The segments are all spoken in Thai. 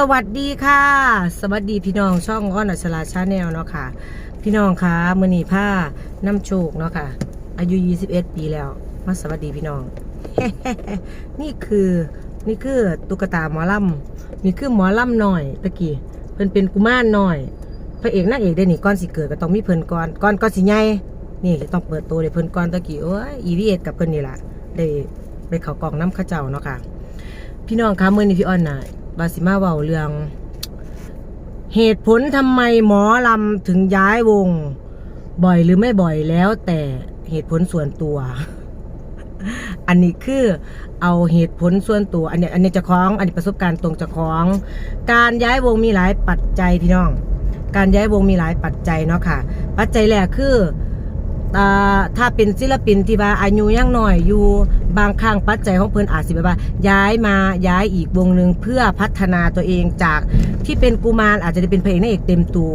สวัสดีค่ะ สวัสดีพี่น้องช่องอ้อนอัชราชาแนลเนาะค่ะ พี่น้องคะมือนีผ้าน้ำโชคเนาะค่ะ อายุ 21 ปีแล้ว มาสวัสดีพี่น้อง นี่คือนี่คือตุ๊กตาหมอลำนี่คือหมอลำหน่อยตะกี้เพิ่นเป็นกุมารหน่อยพระเอกนางเอกได้นี่ก่อนสิเกิดก็ต้องมีเพิ่นก่อนก่อนก่อนสิใหญ่นี่ต้องเปิดตัวเลยเพิ่นก่อนตะกี้โอ้ยอีวีเอกับเพิ่นนี่แหละได้ไปเขากล่องน้ำข้าเจ้าเนาะค่ะพี่น้องคะมื่อนี้พี่อ้อนน่ะ บาสิมาเว้าเรื่อง เหตุผลทำไมหมอลำถึงย้ายวง บ่อยหรือไม่บ่อยแล้ว แต่เหตุผลส่วนตัว อันนี้คือเอาเหตุผลส่วนตัว อันนี้อันนี้จะคล้อง อันนี้ประสบการณ์ตรงจะคล้อง การย้ายวงมีหลายปัจจัยพี่น้อง การย้ายวงมีหลายปัจจัยเนาะค่ะ ปัจจัยแรกคืออถ้าเป็นศิลปินที่ว่าอายุยังหน้อยอยู่ บางครั้งปัจจัยของเพิ่นอาจสิแบบว่า ย้ายมาย้ายอีกวงหนึ่งเพื่อพัฒนาตัวเองจากที่เป็นกุมารอาจจะได้เป็นพระเอกนางเอกเต็มตัว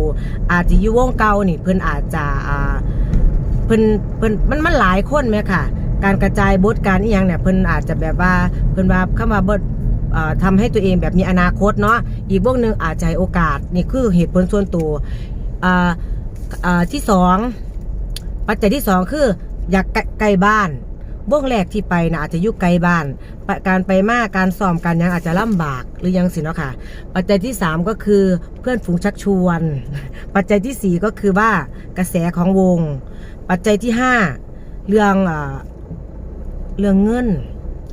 อาจจะอยู่วงเก่านี่เพิ่นอาจจะอ่าเพิ่นเพิ่นมันมันหลายคนไหมค่ะ การกระจายบทการอีหยังเนี่ยเพิ่นอาจจะแบบว่าเพิ่นว่าเข้ามาบทเอ่อทำให้ตัวเองแบบมีอนาคตเนาะอีกพวกหนึ่งอาจจะให้โอกาสนี่คือเหตุผลส่วนตัวอ่าอ่าที่สองปัจจัยที่สองคืออยากใกล้ใกล้บ้าน วงแรกที่ไปนะอาจจะยุกไกลบ้าน การไปมากการซ้อมกันยังอาจจะลำบากหรือยังสิเนาะค่ะ ปัจจัยที่สามก็คือเพื่อนฝูงชักชวน ปัจจัยที่สี่ก็คือว่ากระแสของวง ปัจจัยที่ห้าเรื่องอ่าเรื่องเงิน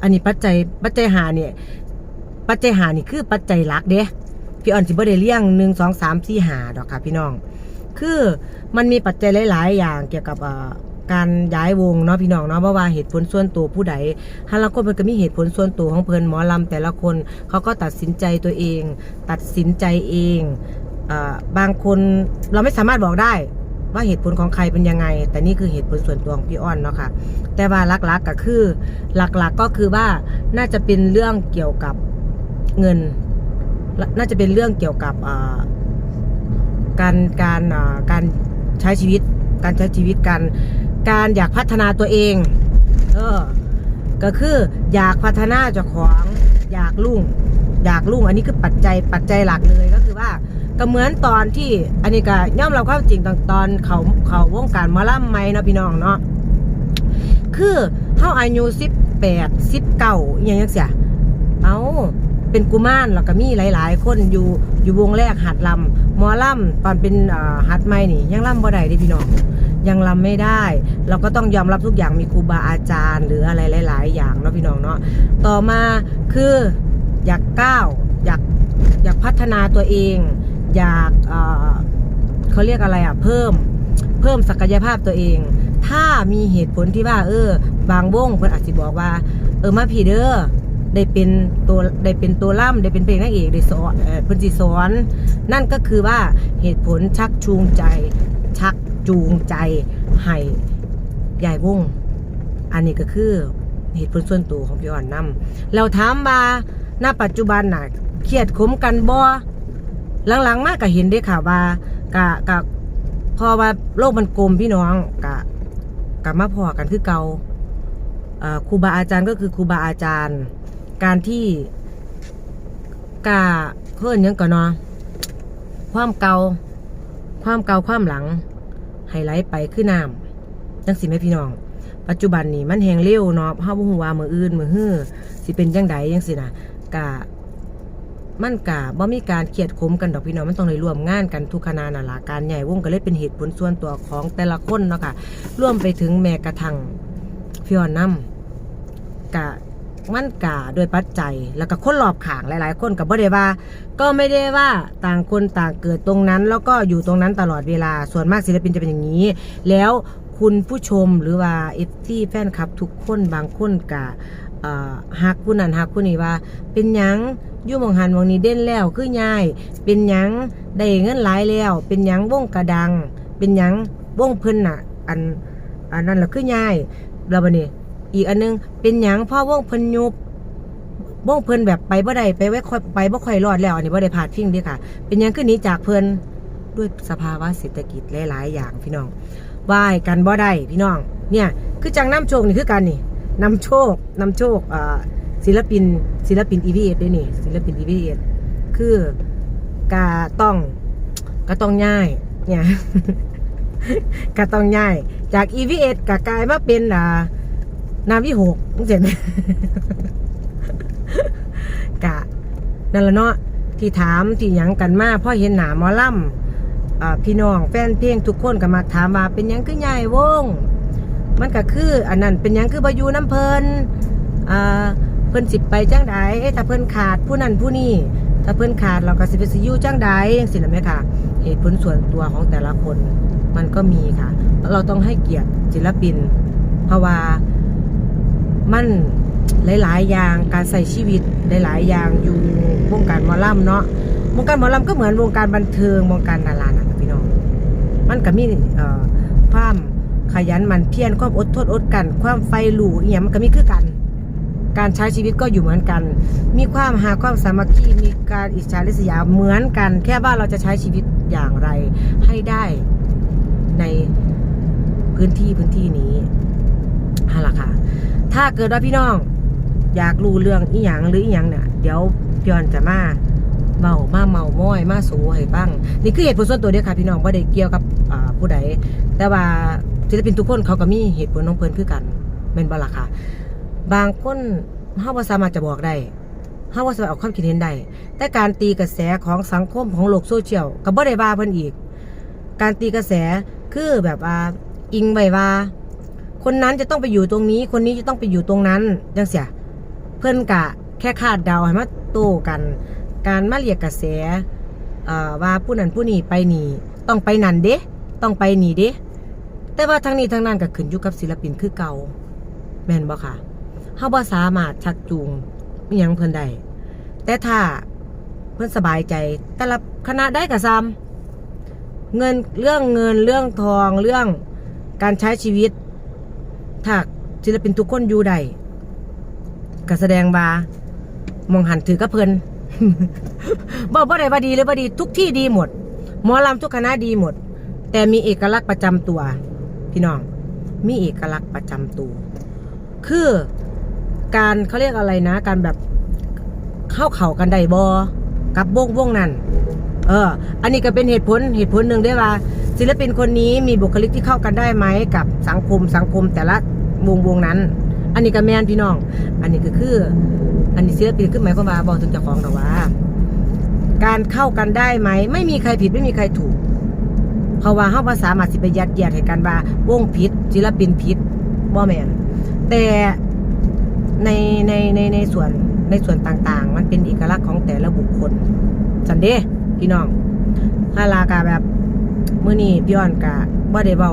อันนี้ปัจจัยปัจจัยหาเนี่ยปัจจัยหานี่คือปัจจัยหลักเด้พี่อ่อนสิบ่ได้เลี้ยงหนึ่งสองสามสี่หาดอกค่ะพี่น้อง คือมันมีปัจจัยหลาย ๆ อย่างเกี่ยวกับ การย้ายวงเนาะพี่น้องเนาะเพราะว่าเหตุผลส่วนตัวผู้ใดฮาละคนมันก็มีเหตุผลส่วนตัวของเพิ่นหมอลำแต่ละคนเขาก็ตัดสินใจตัวเอง ตัดสินใจเองอบางคนเราไม่สามารถบอกได้ว่าเหตุผลของใครเป็นยังไง แต่นี่คือเหตุผลส่วนตัวของพี่อ้อนเนาะค่ะแต่ว่าหลักๆก็คือหลักๆก็คือว่าน่าจะเป็นเรื่องเกี่ยวกับเงิน น่าจะเป็นเรื่องเกี่ยวกับการการการใช้ชีวิต การใช้ชีวิตการ การอยากพัฒนาตัวเอง เออ ก็คืออยากพัฒนาเจ้าของอยากลุ่งอยากลุ่งอันนี้คือปัจจัยปัจจัยหลักเลยก็คือว่าก็เหมือนตอนที่อันนี้ก็ย่อมเราควาจริงตอนตอนเขาเขาวงการมาล่ำไหมเนาะพี่น้องเนาะคือเฮาอายุสิบแปดสิบเก้าอย่างเงี้ยเสียเอาเป็นกุมารแล้วก็มีหลาย ๆ คนอยู่อยู่วงแรกหัดลำมอล่ำตอนเป็นหัดไม่นี่ยังล่ำบ่ได้ดิพี่น้อง ยังลำไม่ได้ เราก็ต้องยอมรับทุกอย่างมีครูบาอาจารย์ หรืออะไรหลาย ๆ อย่างเนาะพี่น้องเนาะต่อมาคืออยากก้าวอยากอยากพัฒนาตัวเอง อยากเอ่อเขาเรียกอะไรอะเพิ่มเพิ่มศักยภาพตัวเอง ถ้ามีเหตุผลที่ว่า เออ บางวงเพิ่นอาจจะบอกว่า เออมาพี่เด้อได้เป็นตัวได้เป็นตัวล่ำได้เป็นเพลงนางเอกได้สอนเพิ่อนสิสอน นั่นก็คือว่าเหตุผลชักจูงใจชัก จูงใจให้ยายวง อันนี้ก็คือเหตุผลส่วนตัวของพี่อ่อนนำเราถามว่าณปัจจุบันน่ะเครียดขมกันบ่หลังๆมากก็เห็นได้ค่ะว่ากะกะพอว่าโลกมันกลมพี่น้องกะกะมาพอกันคือเกาเอ่อครูบาอาจารย์ก็คือครูบาอาจารย์ การที่กะเพื่อนยังก่อนเนาะความเกาความเกาความหลัง ไฮไลท์ไปคือน้ำจังสิแม่พี่น้อง ปัจจุบันนี้มันแหงเร็วเนาะเฮาบ่ฮู้ว่ามื้ออื่นมื้อฮื้อสิเป็นจังใดจังซี่นะกะมันกะบ่มีการเครียดขมกันดอกพี่น้องมันต้องได้ร่วมงานกันทุกคณะนั่นล่ะการใหญ่วงก็เลยเป็นเหตุผลส่วนตัวของแต่ละคนเนาะค่ะรวมไปถึงแม้กระทั่งพี่ออนนำกะ มันกะโดยปัจจัย แล้วก็คนรอบข้างหลาย ๆ คนก็บ่ได้ว่า ก็ไม่ได้ว่าต่างคนต่างเกิดตรงนั้น แล้วก็อยู่ตรงนั้นตลอดเวลาส่วนมากศิลปินจะเป็นอย่างนี้ แล้วคุณผู้ชมหรือว่าเอฟซีแฟนคลับทุกคนบางคนกะฮักผู้นั้นฮักผู้นี้ว่า เป็นยังยู่หมองหันหมองนี้เด่นแล้วคือง่ายเป็นยังได้เงินหลายแล้ว เป็นยังวงกระดัง เป็นยังวงเพิ่นน่ะ อันอันนั้นแหละคือง่ายแล้วบัดนี้ อีกอันนึงเป็นหยังพ่อวงเพิ่นยุบวงเพิ่นแบบไปบ่ได้ไปไว้ค่อยไปบ่ค่อยรอดแล้วอันนี้บ่ได้พลาดพิงเด้ค่ะ เป็นหยังขึ้นนี้จากเพิ่นด้วยสภาวะเศรษฐกิจหลาย ๆ อย่างพี่น้องว่ายกันบ่ได้พี่น้อง เนี่ยคือจังน้ำโชคนี่คือกันนี่นำโชคนำโชคศิลปินศิลปิน EVS ด้วยนี่ศิลปิน EVS คคือกาต้องก็ต้องย้ายเนี่ยก็ต้องย้าย จาก EVS กกลายมาเป็นอ่า นาวิหกเห็นไหมกะนั่นละเนาะที่ถามที่หยังกันมาพ่อเห็นหนาหมอลำอ่าพี่น้องแฟนเพลงทุกคนก็มาถามว่าเป็นยังคือใหญ่วง มันก็คือ อันนั้นเป็นยังคือบายูน้ำเพลินเพิ่นสิบไปจังใดถ้าเพิ่นขาดผู้นั้นผู้นี้ถ้าเพิ่นขาดเราก็สิไปสิยู่จังใดจังซี่นะแม่ค่ะเหตุผลส่วนตัวของแต่ละคนมันก็มีค่ะ เราต้องให้เกียรติศิลปิน เพราะว่า มันหลาย ๆ อย่างการใส่ชีวิตหลาย ๆ อย่างอยู่วงการหมอลำเนาะวงการหมอลำก็เหมือนวงการบันเทิงวงการดารานะพี่น้องมันก็มีความขยันมันเพียรความอดทนอดกัน ความไฟหลู่อหย่างมันก็มีคือกัน การใช้ชีวิตก็อยู่เหมือนกัน มีความหาความสามัคคีมีการอิจฉาริษยาเหมือนกัน แค่ว่าเราจะใช้ชีวิตอย่างไรให้ได้ในพื้นที่พื้นที่นี้ฮะล่ะค่ะ ถ้าเกิดว่าพี่น้อง อยากรู้เรื่องอีหยังหรืออีหยังเนี่ยเดี๋ยวพี่ออนจะมาเมามาเมาม้อยมาสูให้ฟังนี่คือเหตุผลส่วนตัวเดียวค่ะพี่น้องว่าได้เกี่ยวกับผู้ใดแต่ว่าศิลปินทุกคนเขาก็มีเหตุผลของเพิ่นคือกันเป็นบ่ล่ะค่ะ บางคนเฮาบ่สามารถจะบอกได้เฮาบ่สามารถออกความคิดเห็นได้แต่การตีกระแสของสังคมของโลกโซเชียลก็บ่ได้ว่าเพิ่นอีก การตีกระแสคือแบบว่าอิงไว้ว่า คนนั้นจะต้องไปอยู่ตรงนี้ คนนี้จะต้องไปอยู่ตรงนั้นจังเสียเพื่อนกะแค่คาดเดาให้มาโต้กัน การมาเรียกกระแสเอ่อว่าผู้นั้นผู้นี้ไปนี่ต้องไปนั่นเด้ต้องไปนี่เด้แต่ว่าทั้งนี้ทั้งนั้นก็ขึ้นอยู่กับศิลปินคือเก่า แม่นบ่ค่ะเฮาบ่สามารถชักจูงอิหยังเพิ่นได้แต่ถ้าเพิ่นสบายใจ แต่ละคณะได้ก็ซ้ำเงินเรื่องเงินเรื่องทองเรื่องการใช้ชีวิต ถ้าศิลปินทุกคนอยู่ได้ก็แสดงว่ามองหันถือกับเพินบอกว่าใดว่าดีหรือว่าดีทุกที่ดีหมด หมอลำทุกคณะดีหมด แต่มีเอกลักษณ์ประจำตัว พี่น้อง มีเอกลักษณ์ประจำตัว คือการเขาเรียกอะไรนะ การแบบเข้าเข่ากันได้บอกับวงวงนั้น เออ อันนี้ก็เป็นเหตุผลเหตุผลหนึ่งได้ว่า ศิลปินคนนี้มีบุคลิกที่เข้ากันได้ไหมกับสังคมสังคมแต่ละวงวงนั้น อันนี้ก็แมนพี่น้อง อันนี้ก็คือ อันนี้ศิลปินคือหมายความว่าบอกถึงเจ้าของแต่ว่า การเข้ากันได้ไหมไม่มีใครผิดไม่มีใครถูก เพราะว่าเฮาภาษามาสิไปยัดเยียดให้กันว่าวงผิดศิลปินผิดบ่แมนแต่ในในในในส่วนในส่วนต่างๆ มันเป็นเอกลักษณ์ของแต่ละบุคคลสันเด้พี่น้องฮาลากาแบบ มื้อนี้พี่อ้อนกะบ่ได้เว้า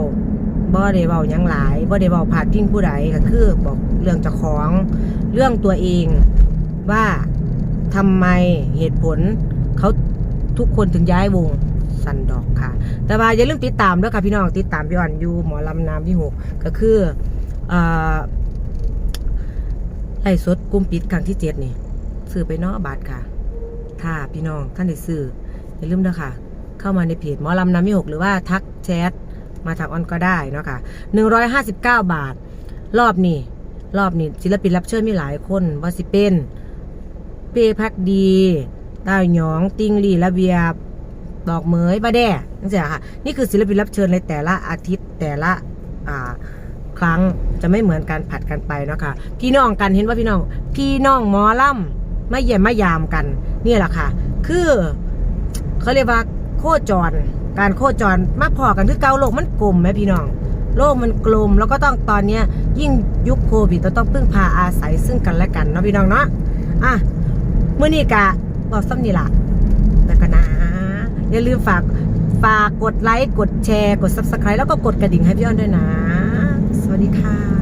บ่ได้เว้าหยังหลายบ่ได้เว้าพาดพิงผู้ใดก็คือบอกเรื่องเจ้าของเรื่องตัวเองว่าทำไมเหตุผลเขาทุกคนถึงย้ายวงสันดอกค่ะ แต่ว่าอย่าลืมติดตามด้วยค่ะพี่น้องติดตามพี่อ่อนอยู่หมอลำน้ำที่หกก็คือเอ่อไล่สดกลุ่มปิดครั้งที่เจ็ดนี่ซื้อไปเนอกบัตรค่ะ ถ้าพี่น้องท่านได้ซื้ออย่าลืมนะค่ะ เข้ามาในเพจหมอลำน้ำที่หกหรือว่าทักแชทมาทางออนก็ได้เนาะค่ะหนึ่งร้อยห้าสิบเก้าบาท รอบนี้รอบนี้ศิลปินรับเชิญมีหลายคนว่าสิเป็นเปพักดีต้าหยอง ติงลีระเบียบดอกเหมยบาแด่นั่นสิค่ะนี่คือศิลปินรับเชิญในแต่ละอาทิตย์แต่ละอ่าครั้งจะไม่เหมือนการผัดกันไปเนาะค่ะพี่น้องกันเห็นว่าพี่น้อง พี่น้องหมอล่ำไม่เยี่ยมไม่ยามกัน นี่แหละค่ะ คือเขาเรียกว่า คจร การโคจรมาพอกันคือเกาโลกมันกลมไหมพี่น้อง โลกมันกลมแล้วก็ต้องตอนเนี้ยยิ่งยุคโควิดเราต้องพึ่งพาอาศัยซึ่งกันและกันเนาะพี่น้องเนาะอะเมื่อนี้กะบอกซ้ำนี่ละแล้วก็นะ อย่าลืมฝากฝากกดไลค์กดแชร์กด subscribe แล้วก็กดกระดิ่งให้พี่อ้อนด้วยนะ สวัสดีค่ะ